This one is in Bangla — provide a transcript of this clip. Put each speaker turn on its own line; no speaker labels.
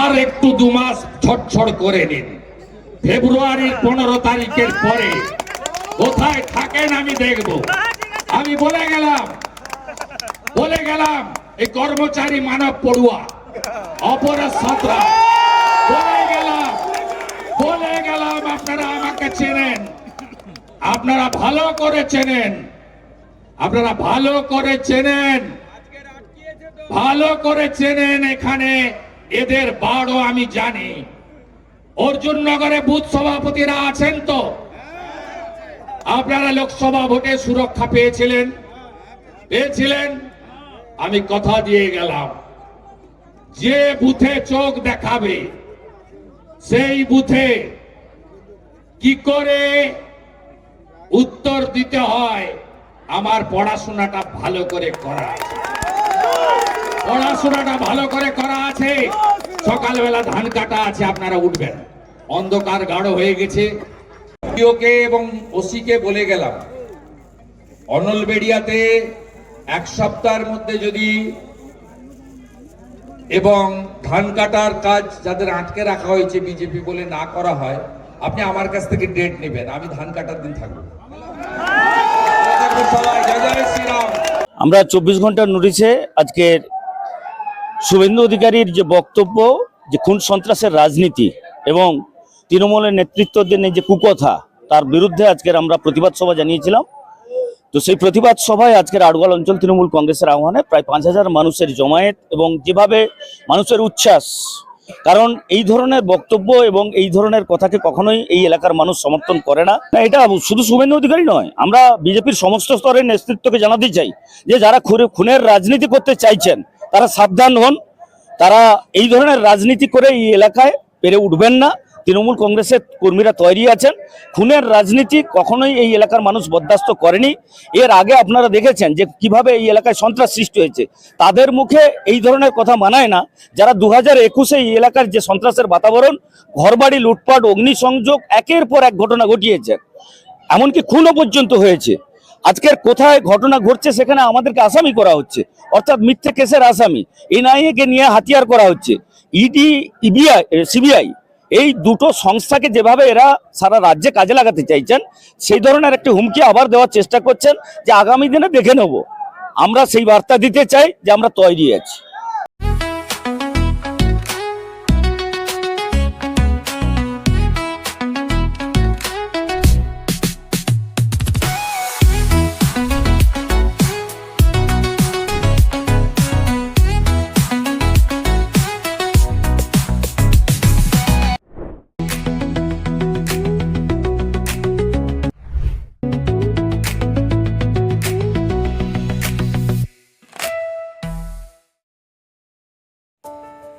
আর একটু দু মাস ছটছড় করে নিন। ফেব্রুয়ারির পনেরো তারিখের পরে কোথায় থাকেন আমি দেখব। আমি বলে গেলাম বলে গেলাম, এই কর্মচারী মানব পড়ুয়া, অপরাধ সাঁতরা। বলে গেলাম বলে গেলাম, আপনারা আমাকে চেনেন। আপনারা ভালো করে চেনেন। আপনারা ভালো করে চেনেন। ভালো করে চেনেন এখানে। এদের বাড়ও আমি জানি। অর্জুন নগরে বুথ সভাপতিরা আছেন তো? আপনারা লোকসভা ভোটে সুরক্ষা পেয়েছিলেন? পেয়েছিলেন? আমি কথা দিয়ে গেলাম। যে বুথে চোখ দেখাবে, সেই বুথে কি করে উত্তর দিতে হয়, আমার পড়াশোনাটা ভালো করে করা আছে। পড়াশোনাটা ভালো করে করা আছে। সকালবেলা ধান কাটা আছে, আপনারা উঠবেন। অন্ধকার গাঢ় হয়ে গেছে। ওকে এবং ওসিকে বলে গেলাম অনলবেড়িয়াতে এক সপ্তাহের মধ্যে যদি এবং ধান কাটার কাজ যাদের আটকে রাখা হয়েছে বিজেপি বলে না করা হয়, আপনি আমার কাছ থেকে ডেট নেবেন। আমি ধান কাটার দিন থাকব।
আমরা চব্বিশ ঘণ্টার নোটিশে আজকের শুভেন্দু অধিকারীর যে বক্তব্য যে খুন সন্ত্রাসের রাজনীতি এবং তৃণমূলের নেতৃত্বদের যে কুকথা তার বিরুদ্ধে আজকের আমরা প্রতিবাদ সভা জানিয়েছিলাম। তো সেই প্রতিবাদ সভায় আজকের আড়গাল অঞ্চল তৃণমূল কংগ্রেসের আহ্বানে প্রায় পাঁচ হাজার মানুষের জমায়েত এবং যেভাবে মানুষের উচ্ছ্বাস কারণ এই ধরনের বক্তব্য এবং এই ধরনের কথাকে কখনোই এই এলাকার মানুষ সমর্থন করে না, এটা শুধু শুভেন্দু অধিকারী নয় আমরা বিজেপির সমস্ত স্তরের নেতৃত্বকে জানাতে চাই যে যারা খুনের রাজনীতি করতে চাইছেন তারা সাবধান হন। তারা এই ধরনের রাজনীতি করে এই এলাকায় পেরে উঠবেন না। তৃণমূল কংগ্রেসের কর্মীরা তৈরি আছেন। খুনের রাজনীতি কখনোই এই এলাকার মানুষ বরদাস্ত করেনি। এর আগে আপনারা দেখেছেন যে কীভাবে এই এলাকায় সন্ত্রাস সৃষ্টি হয়েছে। তাদের মুখে এই ধরনের কথা মানায় না। যারা দু হাজার একুশে এই এলাকার যে সন্ত্রাসের বাতাবরণ, ঘরবাড়ি, লুটপাট, অগ্নিসংযোগ, একের পর এক ঘটনা ঘটিয়েছে। এমনকি খুনও পর্যন্ত হয়েছে। আজকের কোথায় ঘটনা ঘটছে সেখানে আমাদেরকে আসামি করা হচ্ছে। অর্থাৎ মিথ্যে কেসের আসামি। এনআইএ কে নিয়ে হাতিয়ার করা হচ্ছে। ইডি ইবিআই সিবিআই, এই দুটো সংস্থাকে যেভাবে এরা সারা রাজ্যে কাজে লাগাতে চাইছেন, সেই ধরনের একটি হুমকি আবার দেওয়ার চেষ্টা করছেন যে আগামী দিনে দেখে নেব। আমরা সেই বার্তা দিতে চাই যে আমরা তৈরি আছি।